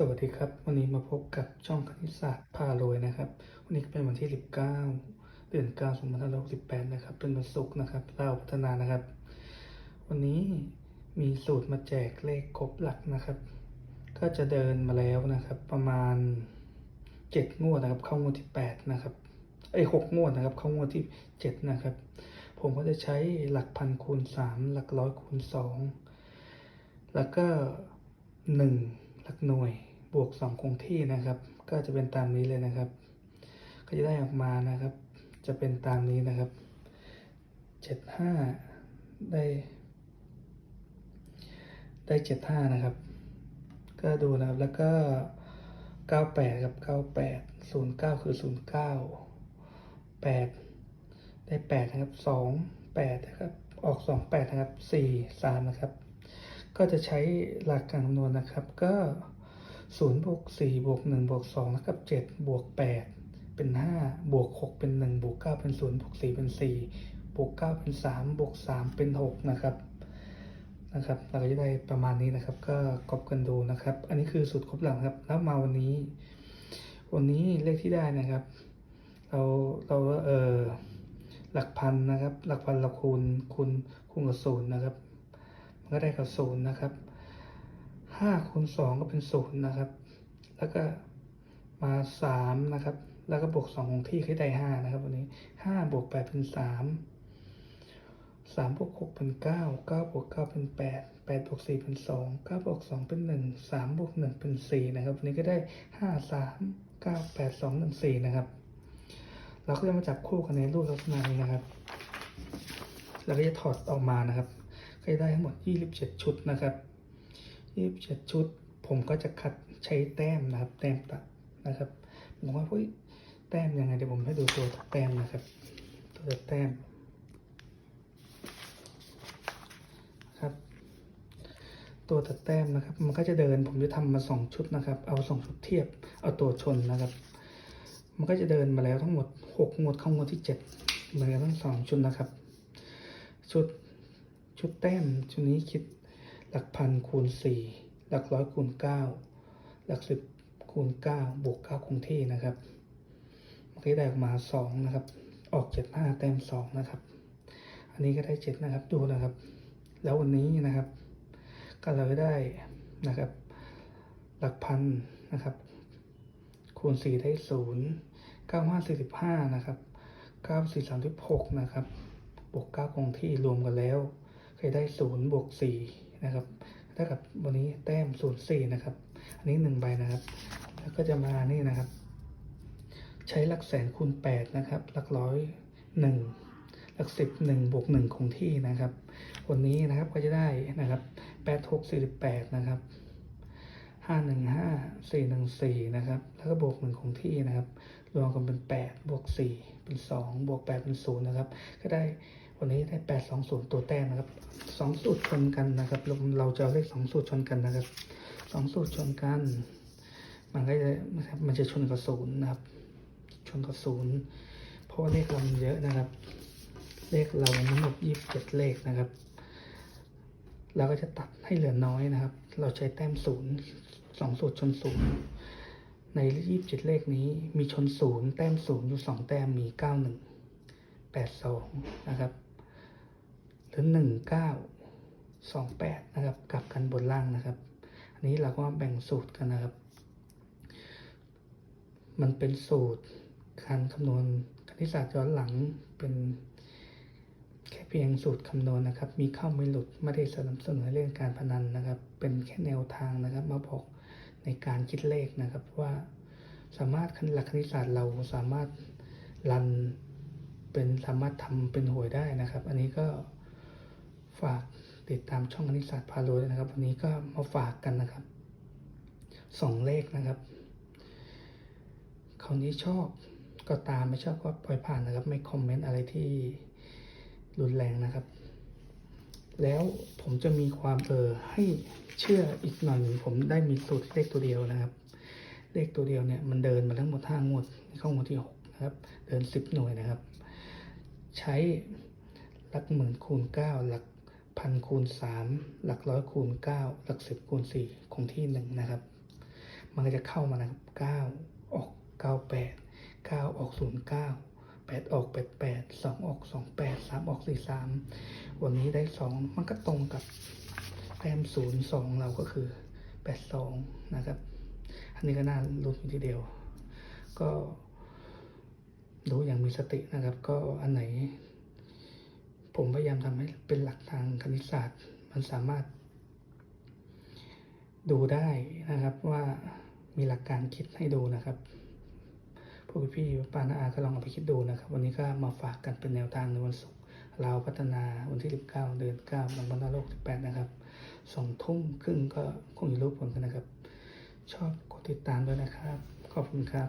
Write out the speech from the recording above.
สวัสดีครับ วันนี้มาพบกับช่องคณิตศาสตร์พารวยนะครับ วันนี้ก็เป็นวันที่ 19 เดือน9 2568 นะครับ เป็นวันศุกร์นะครับเราพัฒนานะครับ วันนี้มีสูตรมาแจกเลขครบหลักนะครับ ก็จะเดินมาแล้วนะครับ ประมาณ 7 งวดนะครับ เข้างวดที่ 8 นะครับไอ้ย6งวดนะครับ เข้างวดที่ 7 นะครับ ผมก็จะใช้หลักพันคูณ 3 หลักร้อยคูณ 2 แล้วก็ 1 หลักหน่วย บวก 2 คงที่นะครับ ก็จะเป็นตามนี้เลยนะครับ ก็จะได้ออกมานะครับ จะเป็นตามนี้นะครับ 75 ได้ ได้ 75 นะครับ ก็ดูนะครับ แล้วก็ 98 ครับ 98 09 คือ 09 8 ได้ 8 นะครับ 2 8 นะครับ ออก 28 นะครับ 4 3 นะครับ ก็จะใช้หลักการคำนวณนะครับ ก็ 0บวก4บวก1บวก2แล้วกับ7บวก8เป็น 5 บวก 6 เป็น 1 บวก 9 เป็น 0 บวก 4 เป็น 4 บวก 9 เป็น 3 บวก 3 เป็น 6 นะครับนะครับเราก็จะได้ประมาณนี้นะครับ ก็กอบกันดูนะครับ อันนี้คือสูตรครบหลังครับ แล้วมาวันนี้ วันนี้เลขที่ได้นะครับ เราเราเออหลักพันนะครับ หลักพันเราคูณคูณคูณกับศูนย์นะครับ มันก็ได้กับศูนย์นะครับ ห้าคูณสองก็เป็นศูนย์นะครับ แล้วก็มาสามนะครับ แล้วก็บวกสองของที่คือได้ห้านะครับ วันนี้ห้าบวกแปดเป็นสามสามบวกหกเป็นเก้าเก้าบวกเก้าเป็นแปดแปดบวกสี่เป็นสองเก้าบวกสองเป็นหนึ่งสามบวกหนึ่งเป็นสี่นะครับ วันนี้ก็ได้ห้าสามเก้าแปดสองหนึ่งสี่นะครับ เราก็จะมาจับคู่กันในรูปลักษณะนี้นะครับแล้วก็จะถอดออกมานะครับ ก็จะได้ทั้งหมด 27 ชุดนะครับ 27ชุด ผมก็จะคัดใช้แต้มนะครับ แต้มตัดนะครับผมว่าเฮ้ยแต้มยังไงเดี๋ยวผมให้ดูตัวตัดแต้มนะครับ ตัวตัดแต้มครับ ตัวตัดแต้มนะครับ มันก็จะเดินผมจะทำมาสองชุดนะครับ เอาสองชุดเทียบ เอาตัวชนนะครับ มันก็จะเดินมาแล้วทั้งหมดหกงวดเข้างวดที่เจ็ดเหมือนกันทั้งสองชุดนะครับ ชุดชุดแต้มชุดนี้คิด หลักพันคูณสี่หลักร้อยคูณเก้าหลักสิบคูณเก้าบวกเก้าคงที่นะครับมันก็ได้ออกมาสองนะครับ ออกเจ็ดห้าแต้มสองนะครับ อันนี้ก็ได้เจ็ดนะครับ ดูนะครับ แล้ววันนี้นะครับ ก็เราได้นะครับ หลักพันนะครับ คูณสี่ได้ศูนย์เก้าห้าสี่สิบห้านะครับเก้าสี่สามสิบหกนะครับ บวกเก้าคงที่รวมกันแล้ว เคยได้ศูนย์บวกสี่นะครับเท่ากับวันนี้แต้มศูนย์สี่นะครับ อันนี้หนึ่งใบนะครับ แล้วก็จะมานี่นะครับ ใช้หลักแสนคูณแปดนะครับ หลักร้อยหนึ่งหลักสิบหนึ่งบวกหนึ่งคงที่นะครับ วันนี้นะครับก็จะได้นะครับแปดหกสี่สิบแปดนะครับห้าหนึ่งห้าสี่หนึ่งสี่นะครับ แล้วก็บวกหนึ่งคงที่นะครับ รวมกันเป็นแปดบวกสี่เป็นสองบวกแปดเป็นศูนย์นะครับ ก็ได้ วันนี้ได้แปดสองศูนย์ตัวแต้มนะครับสองสูตรชนกันนะครับเราเราจะเลขสองสูตรชนกันนะครับสองสูตรชนกัน มันก็จะมันจะชนกับศูนย์นะครับ ชนกับศูนย์เพราะว่าเลขเรามันเยอะนะครับ เลขเราทั้งหมดยี่สิบเจ็ดเลขนะครับเราก็จะตัดให้เหลือน้อยนะครับ เราใช้แต้มศูนย์สองสูตรชนศูนย์ในยี่สิบเจ็ดเลขนี้มีชนศูนย์แต้มศูนย์อยู่สองแต้มมีเก้าหนึ่งแปดสองนะครับ รือหนึ่งเก้าสองแปดนะครับ กลับกันบนล่างนะครับ อันนี้เราก็แบ่งสูตรกันนะครับ มันเป็นสูตรการคำนวณคณิตศาสตร์ย้อนหลังเป็นแค่เพียงสูตรคำนวณนะครับ มีเข้าไม่หลุดไม่ได้สนับสนุนเรื่องการพนันนะครับ เป็นแค่แนวทางนะครับ มาบอกในการคิดเลขนะครับว่าสามารถหลักคณิตศาสตร์เราสามารถรันเป็นสามารถทำเป็นหวยได้นะครับ อันนี้ก็ ฝากติดตามช่องคณิตศาสตร์พาโลด้วยนะครับ วันนี้ก็มาฝากกันนะครับสองเลขนะครับคราวนที่ชอบก็ตามไม่ชอบก็ปล่อยผ่านนะครับ ไม่คอมเมนต์อะไรที่รุนแรงนะครับ แล้วผมจะมีความเออให้เชื่ออีกหน่อยหนึ่งผมได้มีสูตรเลขตัวเดียวนะครับ เลขตัวเดียวเนี่ยมันเดินมาทั้งหมดห้างวดเข้างวดที่หกนะครับ เดินสิบหน่วยนะครับ ใช้หลักหมื่นคูณเก้าหลัก พันคูณสามหลักร้อยคูณเก้าหลักสิบคูณสี่คงที่หนึ่งนะครับ มันก็จะเข้ามานะครับเก้าออกเก้าแปดเก้าออกศูนย์เก้าแปดออกแปดแปดสองออกสองแปดสามออกสี่สามวันนี้ได้สองมันก็ตรงกับแต้มศูนย์สองเราก็คือแปดสองนะครับ อันนี้ก็น่าลุ้นอยู่ทีเดียว ก็ดูอย่างมีสตินะครับ ก็อันไหน ผมพยายามทำให้เป็นหลักทางคณิตศาสตร์ มันสามารถ ดูได้นะครับว่ามีหลักการคิดให้ดูนะครับพวกพี่ป้านาอาก็ลองเอาไปคิดดูนะครับ วันนี้ก็มาฝากกันเป็นแนวทางในวันศุกร์เราพัฒนาวันที่ 19 เดือน9ปี2568นะครับสองทุ่มครึ่งก็คงจะรู้ผลกันนะครับ ชอบกดติดตามด้วยนะครับ ขอบคุณครับ